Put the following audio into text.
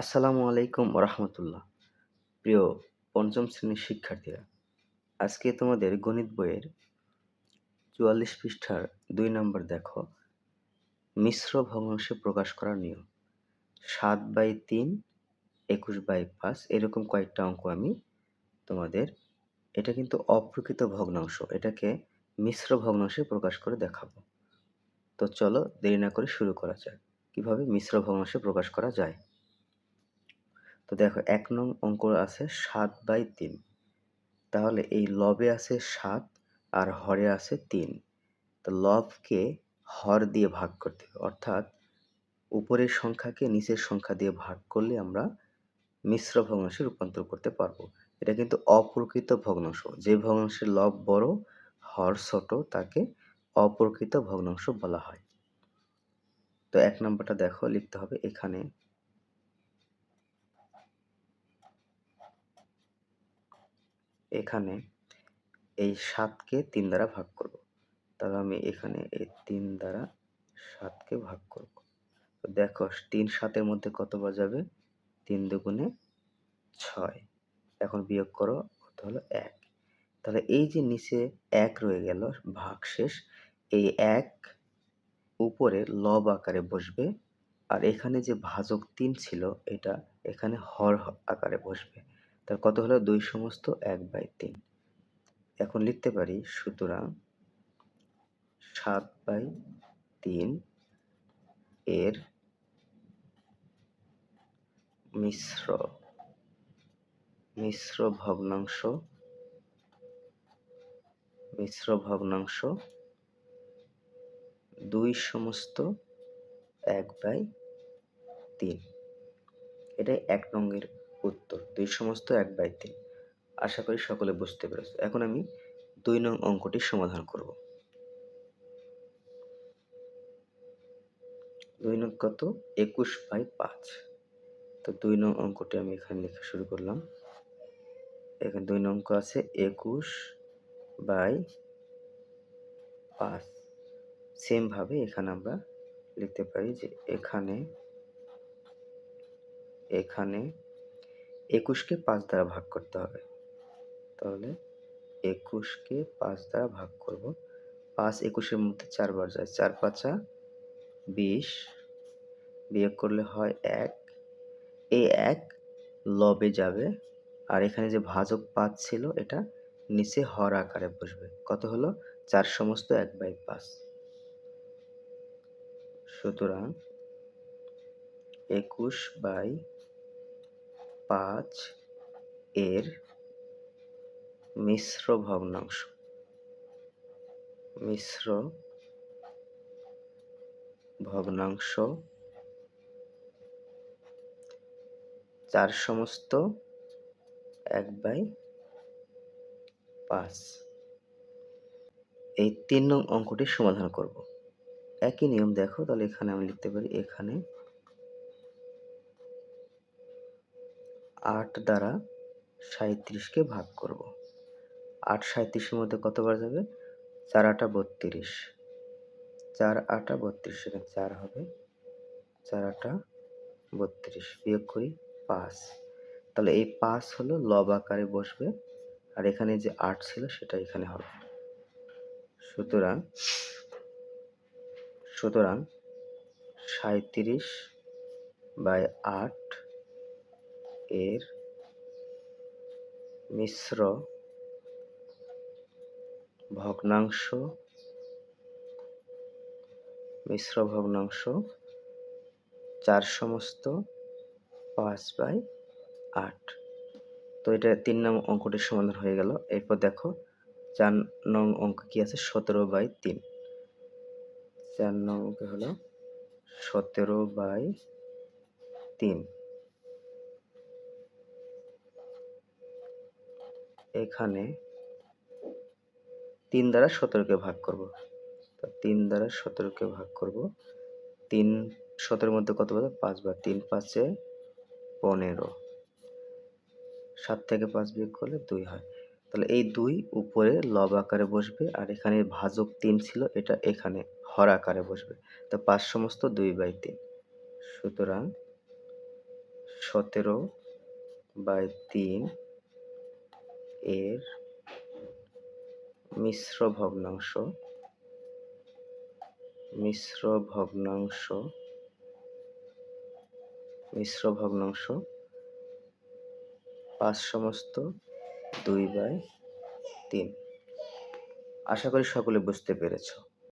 আসসালামু আলাইকুম রহমতুল্লাহ প্রিয় পঞ্চম শ্রেণির শিক্ষার্থীরা, আজকে তোমাদের গণিত বইয়ের চুয়াল্লিশ পৃষ্ঠার দুই নম্বর দেখো। মিশ্র ভগ্নাংশে প্রকাশ করার নিয়ম। সাত বাই তিন, একুশ বাই পাঁচ, এরকম কয়েকটা অঙ্ক আমি তোমাদের, এটা কিন্তু অপ্রকৃত ভগ্নাংশ, এটাকে মিশ্র ভগ্নাংশে প্রকাশ করে দেখাবো। তো চলো দেরি না করে শুরু করা যাক। কীভাবে মিশ্র ভগ্নাংশে প্রকাশ করা যায়? তো দেখো, এক নং অঙ্ক আছে সাত বাই তিন। তাহলে এই লবে আছে সাত আর হরে আছে তিন। তো লবকে হর দিয়ে ভাগ করতে হবে। অর্থাৎ উপরের সংখ্যাকে নিচের সংখ্যা দিয়ে ভাগ করলে আমরা মিশ্র ভগ্নাংশে রূপান্তর করতে পারব। এটা কিন্তু অপ্রকৃত ভগ্নাংশ। যে ভগ্নাংশের লব বড়, হর ছোট, তাকে অপ্রকৃত ভগ্নাংশ বলা হয়। তো এক নম্বরটা দেখো, লিখতে হবে এখানে। এখানে এই সাতকে তিন দ্বারা ভাগ করব। তাহলে আমি এখানে এই তিন দ্বারা সাতকে ভাগ করব। তো দেখো, তিন সাতের মধ্যে কত বাজাবে? তিন দুগুণে ছয়। এখন বিয়োগ করো, কত হলো? এক। তাহলে এই যে নিচে এক রয়ে গেল, ভাগ শেষ, এই এক উপরে লব আকারে বসবে, আর এখানে যে ভাজক তিন ছিল, এটা এখানে হর আকারে বসবে। তার কত হলো? দুই সমস্ত এক বাই তিন। এখন লিখতে পারি, সুতরাং সাত বাই তিন এর মিশ্র মিশ্র ভগ্নাংশ মিশ্র ভগ্নাংশ দুই সমস্ত এক বাই তিন। এটাই এক নঙ্গের দুই সমস্ত এক বাই তিন। আশা করি সকলে বুঝতে পেরেছ। এখন আমি দুই নং অঙ্কটি সমাধান করব। দুই নং কত? একুশ বাই পাঁচ। তো দুই নং অঙ্কটি আমি এখানে লেখা শুরু করলাম। এখানে দুই নং অঙ্ক আছে একুশ বাই পাঁচ। সেমভাবে এখানে আমরা লিখতে পারি যে এখানে এখানে একুশকে পাঁচ দ্বারা ভাগ করতে হবে। তাহলে একুশকে পাঁচ দ্বারা ভাগ করব। পাঁচ একুশের মধ্যে চারবার যায়। চার পাঁচা বিশ বিয়োগ করলে হয় এক। এই এক লবে যাবে। আর এখানে যে ভাজক পাঁচ ছিল, এটা নিচে হর আকারে বসবে। কত হলো? চার সমস্ত এক বাই পাঁচ। সুতরাং একুশ বাই পাঁচ এর মিশ্র ভগ্নাংশ। মিশ্র ভগ্নাংশ চার সমস্ত এক বাই পাঁচ। এই তিন নং অঙ্কটি সমাধান করব। একই নিয়ম দেখো, তাহলে এখানে আমি লিখতে পারি, এখানে আট দ্বারা সাঁত্রিশকে ভাগ করব। আট সাঁত্রিশের মধ্যে কতবার যাবে? চার আটা বত্রিশ। চার আটা বত্রিশ, এখানে চার হবে। চার আটা বত্রিশ বিয়োগ করি পাঁচ। তাহলে এই পাঁচ হলো লব আকারে বসবে, আর এখানে যে আট ছিল সেটা এখানে হবে। সুতরাং সুতরাং সাঁত্রিশ বাই আট এর মিশ্র ভগ্নাংশ মিশ্র ভগ্নাংশ চার সমস্ত পাঁচ বাই আট। তো এটা তিন নং অঙ্কটির সমাধান হয়ে গেল। এরপর দেখো, চার নং অঙ্ক কি আছে? সতেরো বাই তিন। চার নং অঙ্ক হলো সতেরো বাই তিন। এখানে তিন দ্বারা সতেরোকে ভাগ করব। তো তিন দ্বারা সতেরোকে ভাগ করব। তিন, সতেরোর মধ্যে কত পাবে? পাঁচ বার তিন পাঁচে পনেরো। সাত থেকে পাঁচ বিয়োগ করলে দুই হয়। তাহলে এই দুই উপরে লব আকারে বসবে আর এখানে ভাজক তিন ছিল, এটা এখানে হর আকারে বসবে। তো পাঁচ সমস্ত দুই বাই তিন। সুতরাং সতেরো বাই তিন এর মিশ্র ভগ্নাংশ মিশ্র ভগ্নাংশ মিশ্র ভগ্নাংশ পাঁচ সমস্ত দুই বাই তিন। আশা করি সকলে বুঝতে পেরেছ।